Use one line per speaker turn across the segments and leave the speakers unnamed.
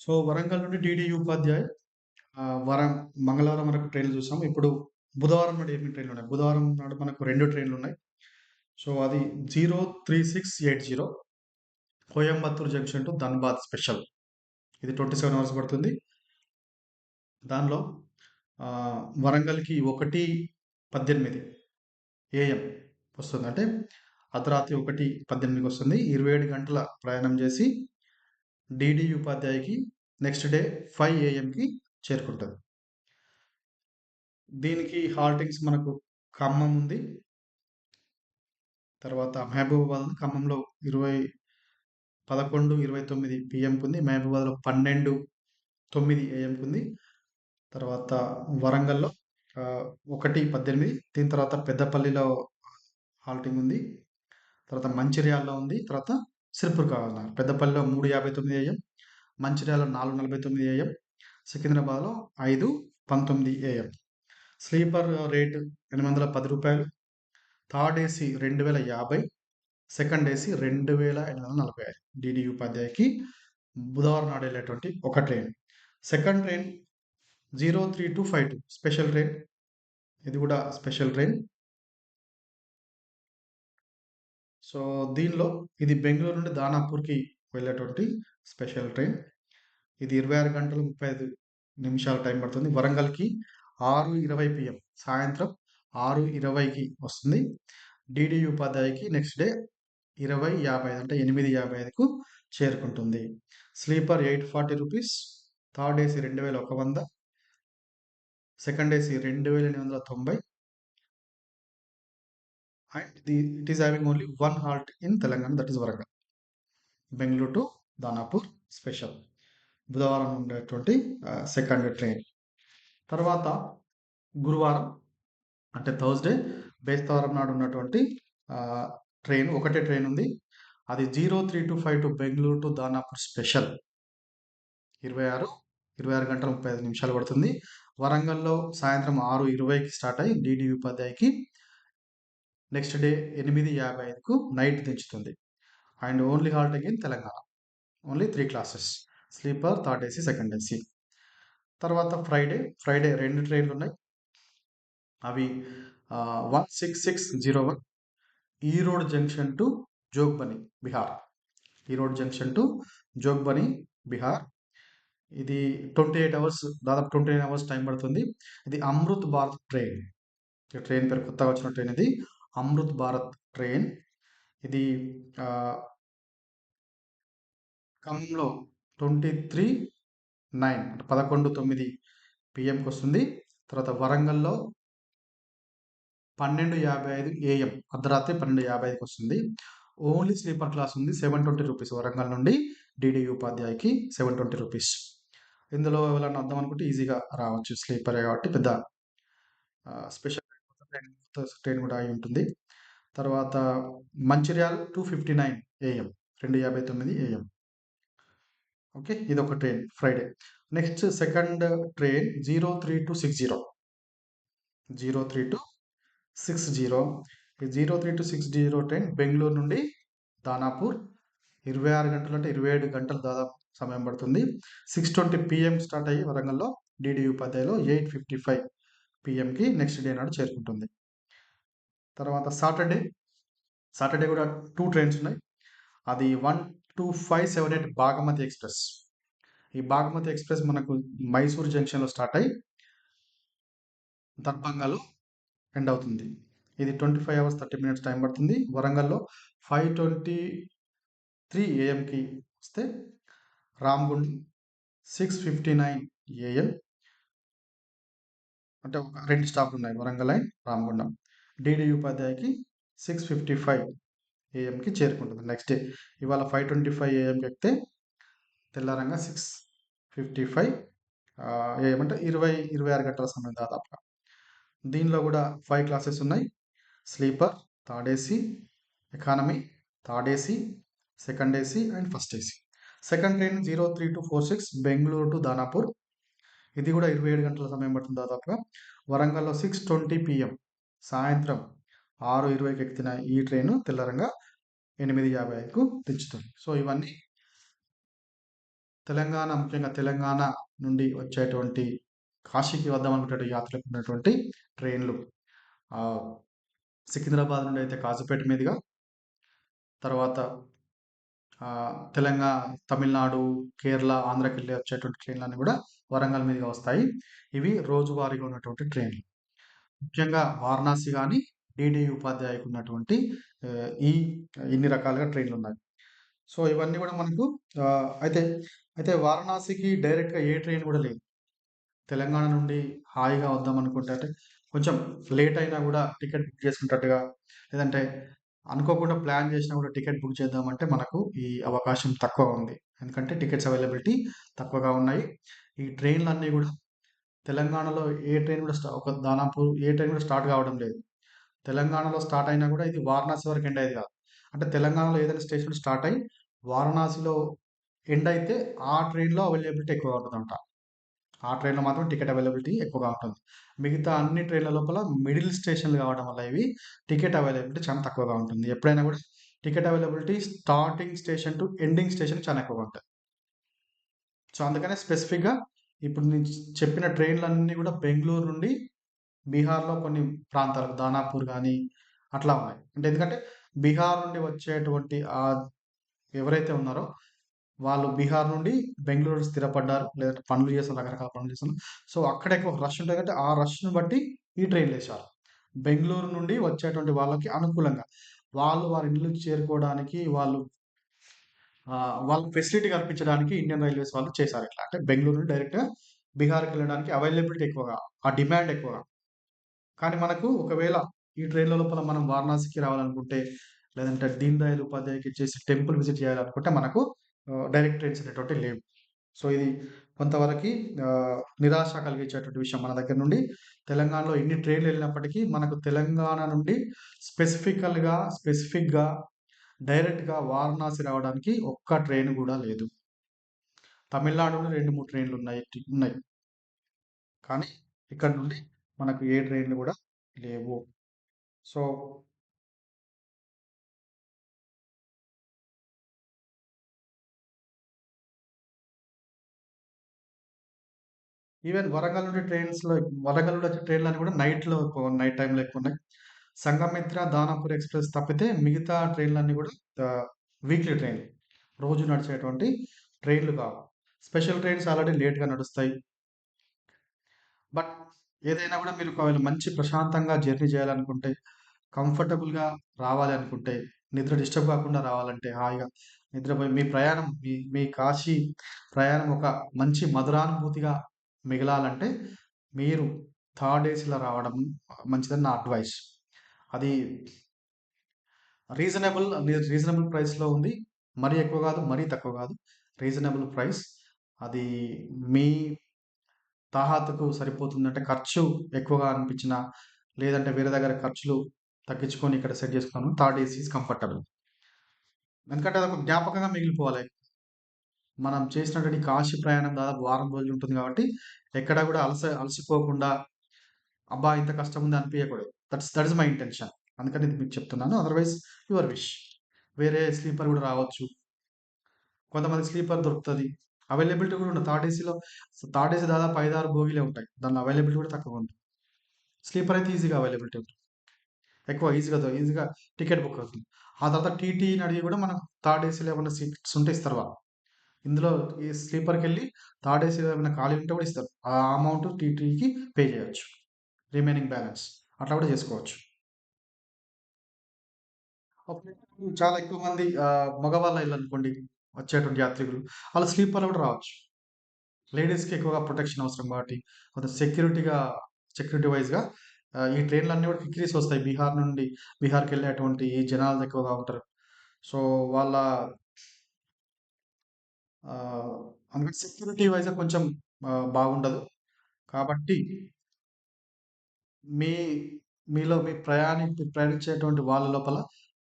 So Warangal నుండి DD Upadhyay వరం మంగళవారం వరకు ట్రైన్‌లు చూసాం. ఇప్పుడు బుధవారం నాడు ఎనిమిది ట్రైన్లు ఉన్నాయి బుధవారం నాడు మనకు రెండు ట్రైన్లు ఉన్నాయి సో, అది 03680 Coimbatore junction to Dhanbad special. ఇది 27 అవర్స్ పడుతుంది. దానిలో వరంగల్కి ఒకటి పద్దెనిమిది ఏఎం వస్తుంది. అంటే అర్ధరాత్రి 1:18కి వస్తుంది. 27 గంటల ప్రయాణం చేసి డీడీ ఉపాధ్యాయకి నెక్స్ట్ డే ఫైవ్ ఏఎంకి చేరుకుంటుంది దీనికి హాల్టింగ్స్ మనకు ఖమ్మం ఉంది. తర్వాత మహబూబాబాద్ ఉంది. ఖమ్మంలో 20 11:29 పీఎంకుంది. మహబూబాబాద్‌లో 12:09 ఏఎంకుంది. తర్వాత వరంగల్‌లో ఒకటి పద్దెనిమిది దీని తర్వాత పెద్దపల్లిలో హాల్టింగ్ ఉంది. తర్వాత మంచిర్యాలలో ఉంది. తర్వాత సిరిపుర్ కావాలన్నారు. పెద్దపల్లిలో మూడు యాభై తొమ్మిది ఏఎం మంచిర్యాల నాలుగు నలభై తొమ్మిది ఏఎం సికింద్రాబాద్లో ఐదు పంతొమ్మిది ఏఎం స్లీపర్ రేటు ఎనిమిది వందల పది రూపాయలు. థర్డ్ ఏసీ రెండు వేల యాభై సెకండ్ ఏసీ రెండు వేల ఎనిమిది వందల నలభై ఐదు. డిడి ఉపాధ్యాయకి బుధవారం నాడు వెళ్ళేటువంటి ఒక train. Second train zero three two five two special train. ఇది కూడా స్పెషల్ ట్రైన్. సో దీనిలో ఇది బెంగళూరు నుండి దానాపూర్కి వెళ్ళేటువంటి స్పెషల్ ట్రైన్. ఇది ఇరవై ఆరు గంటల ముప్పై ఐదు నిమిషాల టైం పడుతుంది. వరంగల్కి ఆరు ఇరవై పిఎం సాయంత్రం ఆరు ఇరవైకి వస్తుంది. డిడి ఉపాధ్యాయుకి నెక్స్ట్ డే ఇరవై యాభై ఐదు అంటే ఎనిమిది యాభై ఐదుకు చేరుకుంటుంది. Sleeper eight forty rupees third AC రెండు వేల ఒక వంద సెకండ్ ఏసీ రెండు వేల ఎనిమిది వందల తొంభై and the it is having only one halt in Telangana that is Warangal. Bengaluru to Danapur special. బుధవారం ఉండేటువంటి సెకండ్ ట్రైన్. తర్వాత గురువారం అంటే థర్స్‌డే బేస్తవారం నాడు ఉన్నటువంటి ట్రైన్ ఒకటే ట్రైన్ ఉంది. అది zero three two Danapur special. 26 26 గంటల 35 నిమిషాలు పడుతుంది. వరంగల్‌లో సాయంత్రం 6:20కి స్టార్ట్ అయ్యి డీడీ ఉపాధ్యాయకి నెక్స్ట్ డే 8:55కు night దించుతుంది. And only halt again Telangana. Only three classes. Sleeper, third AC, second AC. తర్వాత ఫ్రైడే, ఫ్రైడే రెండు ట్రైన్లు ఉన్నాయి అవి one six six zero one Erode junction to Jogbani, Bihar Erode junction to Jogbani, Bihar ఇది 28 hours దాదాపు 29 hours time పడుతుంది. ఇది Amrit Bharat train. ఈ ట్రైన్ పేరు కొత్తగా వచ్చిన ట్రైన్ ఇది. అమృత్ భారత్ ట్రైన్. ఇది ఆహ్ ఖమ్మంలో 23:09 అంటే 11:09 పీఎంకొస్తుంది. తర్వాత వరంగల్‌లో 12:55 ఏఎం అర్ధరాత్రి 12:55కి వస్తుంది. ఓన్లీ స్లీపర్ క్లాస్ ఉంది. సెవెన్ ట్వంటీ రూపీస్ వరంగల్ నుండి డీడీ ఉపాధ్యాయకి రూ. 720 ఇందులో ఎవరైనా అర్థం అనుకుంటే ఈజీగా రావచ్చు. స్లీపరే కాబట్టి పెద్ద స్పెషల్ ట్రైన్ కూడా అయి ఉంటుంది. తర్వాత Mancherial two fifty nine AM రెండు యాభై తొమ్మిది ఏఎం ఓకే ఇది ఒక train Friday. Next second train zero three two six zero. Zero three two six zero. Zero three two six zero train Bengaluru నుండి దానాపూర్. ఇరవై ఆరు గంటలు అంటే ఇరవై ఏడు గంటలు దాదాపు సమయం పడుతుంది. సిక్స్ ట్వంటీ పిఎం స్టార్ట్ అయ్యి వరంగల్లో డిడి ఉపాధ్యాయులో ఎయిట్ ఫిఫ్టీ ఫైవ్ పిఎంకి నెక్స్ట్ డే నాడు చేరుకుంటుంది. తర్వాత సాటర్డే, సాటర్డే కూడా టూ ట్రైన్స్ ఉన్నాయి. అది 12578 బాగమతి ఎక్స్‌ప్రెస్. ఈ బాగమతి ఎక్స్‌ప్రెస్ మనకు మైసూర్ జంక్షన్‌లో స్టార్ట్ అయ్యి దర్భంగాలో ఎండ్ అవుతుంది. ఇది 25 అవర్స్ 30 మినిట్స్ టైం పడుతుంది. వరంగల్‌లో 5:23 ఏఎంకి వస్తే Ramagundam six fifty nine AM అంటే ఒక రెండు స్టాఫ్లు ఉన్నాయి వరంగల్ లైన్, రామగుండం. డీడీ ఉపాధ్యాయకి 6:55 ఏఎంకి చేరుకుంటుంది నెక్స్ట్ డే. ఇవాళ 5:25 ఏఎంకి ఎక్కితే తెల్లారంగా సిక్స్ ఫిఫ్టీ ఫైవ్ ఏఎం అంటే 20, 26 గంటల సమయం దాదాపుగా. దీనిలో కూడా ఫైవ్ క్లాసెస్ ఉన్నాయి. Sleeper, third AC, economy, third AC, second AC and first AC. Second train zero three two four six Bengaluru to Danapur. ఇది కూడా 27 గంటల సమయం పడుతుంది దాదాపుగా. వరంగల్‌లో 6:20 పీఎం సాయంత్రం 6:20కి ఎక్కిన ఈ ట్రైను తెల్లారంగా 8:55కు దించుతుంది. సో, ఇవన్నీ తెలంగాణ ముఖ్యంగా తెలంగాణ నుండి వచ్చేటువంటి కాశీకి వద్దాం అనుకునే యాత్రికులకు ఉన్నటువంటి ట్రైన్లు సికింద్రాబాద్ నుండి అయితే కాజీపేట మీదుగా తర్వాత తెలంగాణ తమిళనాడు, కేరళ, ఆంధ్రాకెళ్ళి వచ్చేటువంటి ట్రైన్‌లన్నీ కూడా వరంగల్ మీదుగా వస్తాయి. ఇవి రోజువారీగా ఉన్నటువంటి ట్రైన్‌లు. ముఖ్యంగా వారణాసి కానీ డీడీ ఉపాధ్యాయకు ఉన్నటువంటి ఈ ఇన్ని రకాలుగా ట్రైన్లు ఉన్నాయి సో, ఇవన్నీ కూడా మనకు అయితే, అయితే వారణాసికి డైరెక్ట్‌గా ఏ ట్రైన్ కూడా లేదు. తెలంగాణ నుండి హాయిగా వద్దామనుకుంటే అంటే కొంచెం లేట్ అయినా కూడా టికెట్ బుక్ చేసుకుంటట్టుగా లేదంటే అనుకోకుండా ప్లాన్ చేసినా కూడా టికెట్ బుక్ చేద్దామంటే మనకు ఈ అవకాశం తక్కువ ఉంది. ఎందుకంటే టికెట్స్ అవైలబిలిటీ తక్కువగా ఉన్నాయి. ఈ ట్రైన్లు అన్నీ కూడా తెలంగాణలో ఏ ట్రైన్ కూడా స్టా ఒక దానాపూర్ ఏ ట్రైన్ కూడా స్టార్ట్ కావడం లేదు. తెలంగాణలో స్టార్ట్ అయినా కూడా ఇది వారణాసి వరకు ఎండ్ అయ్యేది కాదు. అంటే తెలంగాణలో ఏదైనా స్టేషన్ స్టార్ట్ అయ్యి వారణాసిలో ఎండ్ అయితే ఆ ట్రైన్‌లో అవైలబిలిటీ ఎక్కువగా ఉంటుందంట ఆ ట్రైన్‌లో మాత్రం టికెట్ అవైలబిలిటీ ఎక్కువగా ఉంటుంది. మిగతా అన్ని ట్రైన్‌ల లోపల మిడిల్ స్టేషన్‌లు కావడం వల్ల ఇవి టికెట్ అవైలబిలిటీ చాలా తక్కువగా ఉంటుంది. ఎప్పుడైనా కూడా ticket availability starting station to ending station చాలా ఎక్కువగా ఉంటుంది సో, అందుకనే స్పెసిఫిక్‌గా ఇప్పుడు నేను చెప్పిన ట్రైన్‌లన్నీ కూడా బెంగళూరు నుండి బీహార్‌లో కొన్ని ప్రాంతాలకు దానాపూర్ కానీ అట్లా ఉన్నాయి. అంటే ఎందుకంటే బీహార్ నుండి వచ్చేటువంటి ఎవరైతే ఉన్నారో వాళ్ళు బీహార్ నుండి బెంగళూరు స్థిరపడ్డారు. లేదంటే పనులు చేస్తున్నారు. రకరకాల పనులు చేస్తున్నారు. సో, అక్కడ ఎక్కువ రష్ ఉంటుంది కాబట్టి ఆ రష్ను బట్టి ఈ ట్రైన్‌లేశారు. బెంగళూరు నుండి వచ్చేటువంటి వాళ్ళకి అనుకూలంగా వాళ్ళు వారి ఇళ్ళకి చేరుకోవడానికి వాళ్ళు వాళ్ళ ఫెసిలిటీ కల్పించడానికి ఇండియన్ రైల్వేస్ వాళ్ళు చేశారు ఇట్లా. అంటే బెంగళూరు నుండి డైరెక్ట్‌గా బీహార్‌కెళ్ళడానికి అవైలబిలిటీ ఎక్కువగా, ఆ డిమాండ్ ఎక్కువగా. కానీ మనకు ఒకవేళ ఈ ట్రైన్‌ల లోపల మనం వారణాసికి రావాలనుకుంటే, లేదంటే దీన్ దయాల్ ఉపాధ్యాయకి చేసి టెంపుల్ విజిట్ చేయాలనుకుంటే మనకు డైరెక్ట్ ట్రైన్స్ అనేటువంటివి లేవు. సో, ఇది కొంతవరకి నిరాశ కలిగించేటువంటి విషయం మన దగ్గర నుండి. తెలంగాణలో ఎన్ని ట్రైన్‌లు వెళ్ళినప్పటికీ మనకు తెలంగాణ నుండి స్పెసిఫికల్‌గా, స్పెసిఫిక్‌గా డైరెక్ట్‌గా వారణాసి రావడానికి ఒక్క ట్రైన్ కూడా లేదు. తమిళనాడులో రెండు మూడు ట్రైన్లు ఉన్నాయి ఉన్నాయి. కానీ ఇక్కడ నుండి మనకు ఏ ట్రైన్‌లు కూడా లేవు. సో ఈవెన్ వరంగల్ నుండి ట్రైన్స్‌లో వరంగల్ నుండి వచ్చే ట్రైన్‌లన్నీ కూడా నైట్‌లో ఎక్కువ నైట్ ఎక్కువ ఉన్నాయి సంగమిత్ర దానాపూర్ ఎక్స్‌ప్రెస్ తప్పితే మిగతా ట్రైన్‌లన్నీ కూడా వీక్లీ ట్రైన్ రోజు నడిచేటువంటి ట్రైన్‌లు కావు. స్పెషల్ ట్రైన్స్ ఆల్రెడీ లేట్‌గా నడుస్తాయి. బట్ ఏదైనా కూడా మీరు ఒకవేళ మంచి ప్రశాంతంగా జర్నీ చేయాలనుకుంటే, కంఫర్టబుల్‌గా రావాలి అనుకుంటే, నిద్ర డిస్టర్బ్ కాకుండా రావాలంటే హాయిగా నిద్రపోయి మీ ప్రయాణం మీ మీ కాశీ ప్రయాణం ఒక మంచి మధురానుభూతిగా మిగలాలంటే మీరు థర్డ్ ఏసీలో రావడం మంచిదని నా అడ్వైస్. అది రీజనబుల్ రీజనబుల్ ప్రైస్‌లో ఉంది. మరీ ఎక్కువ కాదు మరీ తక్కువ కాదు రీజనబుల్ ప్రైస్. అది మీ తాహతుకు సరిపోతుందంటే ఖర్చు ఎక్కువగా అనిపించినా, లేదంటే వేరే దగ్గర ఖర్చులు తగ్గించుకొని ఇక్కడ సెట్ చేసుకున్నాను. Third AC comfortable. ఎందుకంటే అదొక జ్ఞాపకంగా మిగిలిపోవాలి. మనం చేసినటువంటి కాశీ ప్రయాణం దాదాపు వారం రోజులు ఉంటుంది కాబట్టి, ఎక్కడ కూడా అలస అలసిపోకుండా, అబ్బా! ఇంత కష్టం ఉంది అనిపించకూడదు that's that is my intention. అందుకని ఇది మీకు చెప్తున్నాను. Otherwise your wish. వేరే స్లీపర్ కూడా రావచ్చు. కొంతమంది స్లీపర్ దొరుకుతుంది అవైలబిలిటీ కూడా ఉండదు. థర్డ్ ఏసీలో థర్డ్ ఏసీ దాదాపు 5, 6 బోగీలే ఉంటాయి. దాని అవైలబిలిటీ కూడా తక్కువగా ఉంటుంది. స్లీపర్ అయితే ఈజీగా అవైలబిలిటీ ఉంటుంది. ఎక్కువ ఈజీగా ఈజీగా టికెట్ బుక్ అవుతుంది. ఆ తర్వాత టీటీని అడిగి కూడా మనం థర్డ్ ఏసీలో ఏమైనా సీట్స్ ఉంటే ఇస్తారు వాళ్ళు. ఇందులో ఈ స్లీపర్కి వెళ్ళి థర్డ్ ఏసీ ఏమైనా ఖాళీ ఉంటే కూడా ఇస్తారు. ఆ అమౌంట్ టీటీకి పే చేయవచ్చు రిమైనింగ్ బ్యాలెన్స్. అట్లా కూడా చేసుకోవచ్చు. చాలా ఎక్కువ మంది మగవాళ్ళ ఇల్లు అనుకోండి వచ్చేటువంటి యాత్రికులు. ఆళ్ళు స్లీపర్‌లో కూడా రావచ్చు. లేడీస్‌కి ఎక్కువగా ప్రొటెక్షన్ అవసరం కాబట్టి, కొంత సెక్యూరిటీగా సెక్యూరిటీ వైస్‌గా ఈ ఈ ట్రైన్‌లన్నీ కూడా కిక్కిరిసి వస్తాయి. బీహార్ నుండి బీహార్కి వెళ్ళేటువంటి ఈ జనాలు ఎక్కువగా ఉంటారు. సో, వాళ్ళ అందుకని సెక్యూరిటీ వైజ్ కొంచెం బాగుండదు. కాబట్టి మీ మీలో మీ ప్రయాణి ప్రయాణించేటువంటి వాళ్ళ లోపల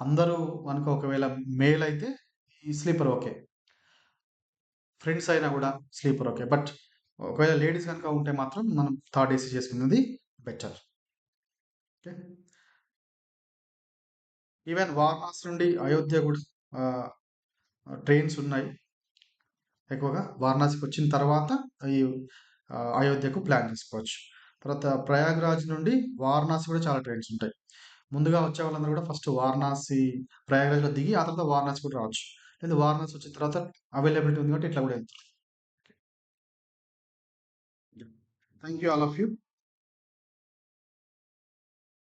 అందరూ మనకు ఒకవేళ మేల్ అయితే ఈ స్లీపర్ ఓకే. ఫ్రెండ్స్ అయినా కూడా స్లీపర్ ఓకే. బట్ ఒకవేళ లేడీస్ కనుక ఉంటే మాత్రం మనం థర్డ్ ఏసీ చేసుకున్నది బెటర్. ఓకే. ఈవెన్ వారణాసి నుండి అయోధ్య కూడా ట్రైన్స్ ఉన్నాయి. ఎక్కువగా వారణాసికి వచ్చిన తర్వాత ఈ అయోధ్యకు ప్లాన్ చేసుకోవచ్చు. తర్వాత ప్రయాగ్రాజ్ నుండి వారణాసి కూడా చాలా ట్రైన్స్ ఉంటాయి. ముందుగా వచ్చే వాళ్ళందరూ కూడా ఫస్ట్ వారణాసి ప్రయాగ్రాజ్లో దిగి ఆ తర్వాత వారణాసి కూడా రావచ్చు. లేదా వారణాసి వచ్చిన తర్వాత అవైలబిలిటీ ఉంది కాబట్టి ఇట్లా కూడా వెళ్తారు. Thank you all of you.